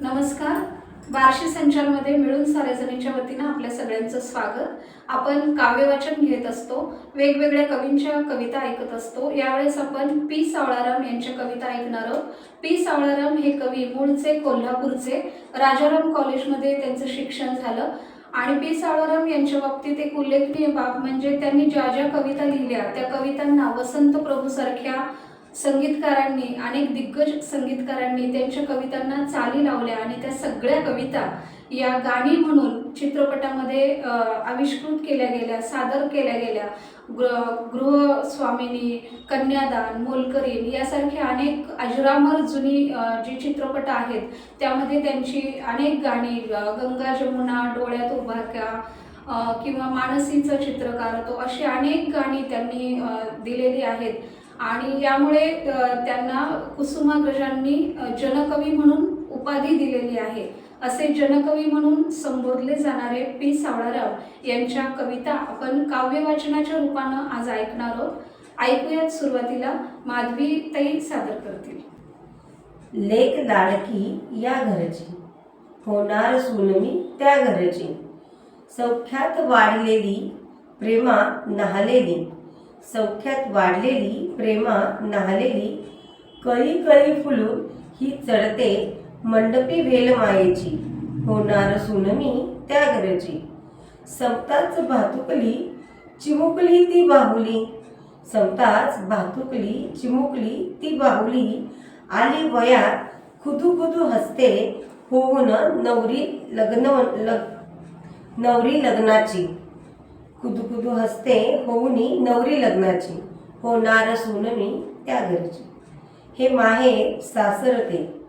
नमस्कार. बार्शी संचारमध्ये मिळून सारेजणीच्या वतीनं आपल्या सगळ्यांचं स्वागत. आपण काव्यवाचन घेत असतो वेगवेगळ्या कवींच्या कविता ऐकत असतो. यावेळेस आपण पी सावळाराम यांच्या कविता ऐकणार आहोत. पी सावळाराम हे कवी मूळचे कोल्हापूरचे. राजाराम कॉलेजमध्ये त्यांचं शिक्षण झालं. आणि पी सावळाराम यांच्या बाबतीत एक उल्लेखनीय बाब म्हणजे त्यांनी ज्या ज्या कविता लिहिल्या त्या कवितांना वसंत प्रभूसारख्या संगीतकारांनी अनेक दिग्गज संगीतकारांनी त्यांच्या कवितांना चाली लावल्या आणि त्या सगळ्या कविता या गाणी म्हणून चित्रपटामध्ये आविष्कृत केल्या गेल्या सादर केल्या गेल्या. गृह गृहस्वामिनी कन्यादान मोलकरीन यासारखे अनेक अजरामर जुनी जी चित्रपट आहेत त्यामध्ये त्यांची अनेक गाणी गंगा जमुना डोळ्यात उभारक्या किंवा मानसीचं चित्रकार तो अशी अनेक गाणी त्यांनी दिलेली आहेत. आणि यामुळे त्यांना कुसुमाग्रजांनी जनकवी म्हणून उपाधी दिलेली आहे. असे जनकवी म्हणून संबोधले जाणारे पी. सावळाराव यांच्या कविता आपण काव्य वाचनाच्या रूपानं आज ऐकणार आहोत. ऐकूयात सुरुवातीला माधवी ताई सादर करतील. लेख लाडकी या घरची. होणार सुनमी त्या घरची. सौख्यात वाढलेली प्रेमा नहालेली. सौख्यात वाढलेली प्रेमा नाहलेली कळी कळी फुलून ही चढते मंडपी वेल मायेची होणार सुनमी त्या घरची संपताच भातुकली चिमुकली ती बाहुली. संपताच भातुकली चिमुकली ती बाहुली. आली वयात खुदू खुदू हसते होऊन नवरी लग्न लग नवरी लग्नाची. खुदू हसते होऊनी नवरी लग्नाची. होणार सोनमी त्या घरची. हे माहेर सासरते.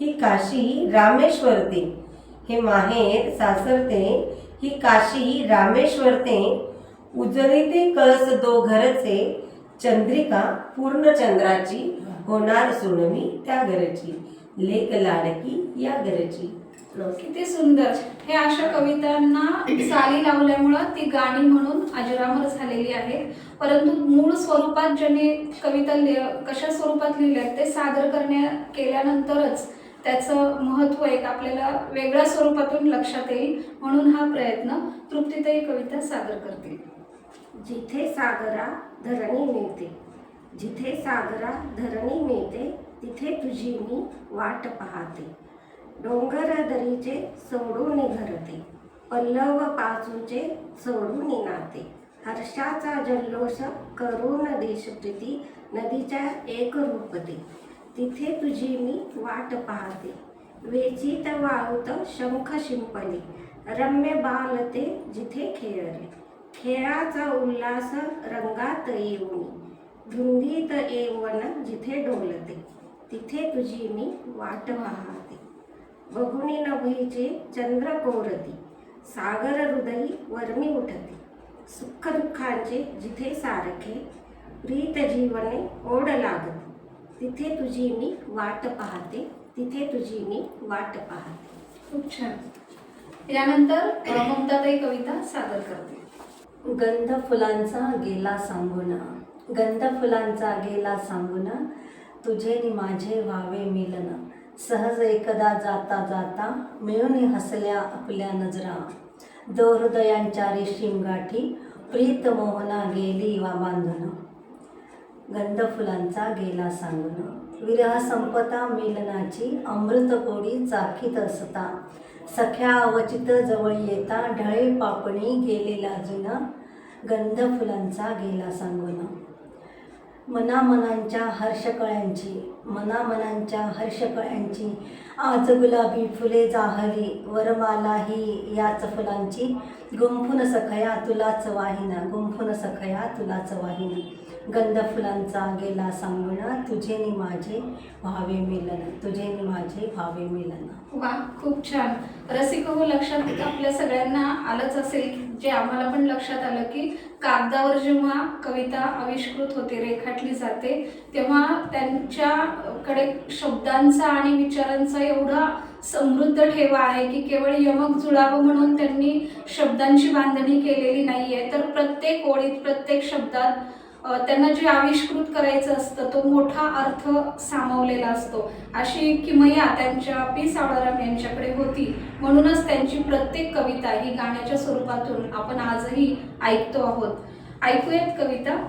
ही काशी रामेश्वरते. हे माहेर सासरते. ही काशी रामेश्वरते. उजळीते कळस दो घरचे. चंद्रिका पूर्ण चंद्राची होणार सोनमी त्या घरची. लेक लाडकी या घरची. किती सुंदर. हे अशा कवितांना चाली लावल्यामुळं ती गाणी म्हणून अजरामर झालेली आहेत परंतु मूळ स्वरूपात ज्यांनी कविता लिह- कशा स्वरूपात लिहिल्या ते सादर करण्या केल्यानंतरच त्याचं महत्त्व एक आपल्याला वेगळ्या स्वरूपातून लक्षात येईल. म्हणून हा प्रयत्न तृप्तीतही कविता सादर करतील. जिथे सागरा धरणी मिळते जिथे सागरा धरणी मिळते तिथे तुझी मी वाट पाहते. डोंगर दरीचे सोडून घरते पल्लव पाचूचे सोडून नाते हर्षाचा जल्लोष करून देशप्रीती नदीच्या एक रूपते तिथे तुझी मी वाट पाहते. वेचित वाळूत शंख शिंपले रम्य बालते जिथे खेळले. खेळाचा उल्हास रंगात येऊन. धुंदीत येवन जिथे डोलते. तिथे तुझी मी वाट पाहते. बघुनी नभीचे चंद्र कोरती सागर हृदयी वर्मी उठते. सुख दुःखांचे जिथे सारखे प्रीत जीवने ओढ लागते. तिथे तुझी मी वाट पाहते तिथे तुझी मी वाट पाहते. खूप छान. यानंतर ममताताई कविता सादर करतील गंध फुलांचा गेला सांगून गंध फुलांचा गेला सांगून तुझे नि माझे व्हावे मिलन. सहज एकदा जाता जाता मिळून हसल्या आपल्या नजरा. दो हृदयांच्या रेशीम गाठी प्रीत मोहना गेली वा बांधून. गंध फुलांचा गेला सांगून. विरह संपता मिलनाची अमृत कोडी चाखीत असता. सख्या अवचित जवळ येता ढळे पापणी गेलेला जुना गंध फुलांचा गेला सांगून. मनामनांच्या हर्षकळ्यांची मनामनांच्या हर्षकळ्यांची. आज गुलाबी फुले जाहरी वरमाला ही याच फुलांची. गुंफून सखया तुलाच वाहिना गुंफून सखया तुलाच वाहिना. गंध फुलांचा गेला सांगणं तुझे नि माझे व्हावे मिलन तुझे नि माझे व्हावे मिलन. वा खूप छान. रसिक हो लक्षात आपल्या सगळ्यांना आलंच असेल की जे आम्हाला पण लक्षात आलं की कागदावर जेव्हा कविता आविष्कृत होते रेखाटली जाते तेव्हा त्यांच्याकडे शब्दांचा आणि विचारांचा एवढा समृद्ध ठेवा आहे की केवळ यमक जुळावं म्हणून त्यांनी शब्दांची बांधणी केलेली नाहीये. तर प्रत्येक ओळीत प्रत्येक शब्दात त्यांना जे आविष्कृत करायचं असतं तो मोठा अर्थ सामावलेला असतो. अशी किमया त्यांच्या पी सावळाराम यांच्याकडे होती. म्हणूनच त्यांची प्रत्येक कविता ही गाण्याच्या स्वरूपातून आपण आजही ऐकतो आहोत. ऐकूयात कविता.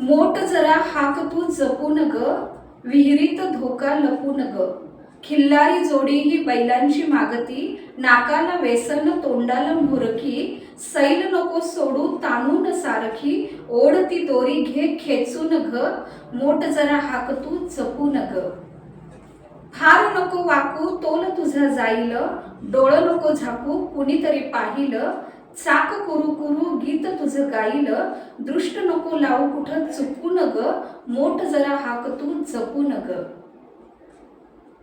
मोठ जरा हाक तू जपून ग विहिरीत धोका लपून ग. खिल्लारी जोडी ही बैलांची मागती नाकाला वेसन तोंडाला मुरखी सैल नको सोडू ताणून सारखी ओढ ती दोरी घे खेचून घ मोठ जरा हाक तू जपून ग फार नको वाकू तोल तुझा जाईल डोळ नको झाकू कुणीतरी पाहिलं चाक कुरू कुरू गीत तुझं गाईल दृष्ट नको लावू कुठं चुकून ग मोठ जरा हाक तू जपून ग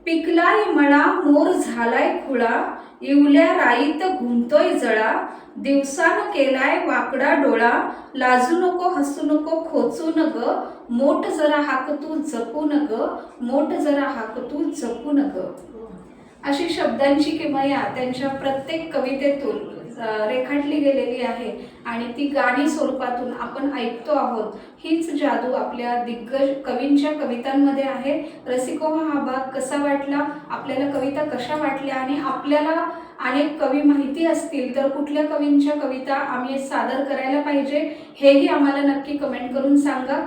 पिकलाय मळा मोर झालाय खुळा इवल्या राईत घुमतोय जळा दिवसान केलाय वाकडा डोळा लाजू नको हसू नको खोचू नग मोठ जरा हाक तू जपू ग मोठ जरा हाक तू जपू नग. अशी शब्दांची किमया त्यांच्या प्रत्येक कवितेतून रेखाटली गेलेली आहे आणि ती गाणी स्वरूपातून आपण ऐकतो आहोत. हीच जादू आपल्या दिग्गज कवींच्या कवितांमध्ये आहे. रसिको हा भाग कसा वाटला? आपल्याला कविता कशा वाटल्या? आणि आपल्याला अनेक कवी माहिती असतील तर कुठल्या कवींच्या कविता आम्ही सादर करायला पाहिजे हेही आम्हाला नक्की कमेंट करून सांगा.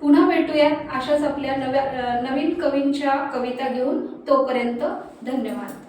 पुन्हा भेटूयात अशाच आपल्या नव्या नवीन कवींच्या कविता घेऊन. तोपर्यंत धन्यवाद.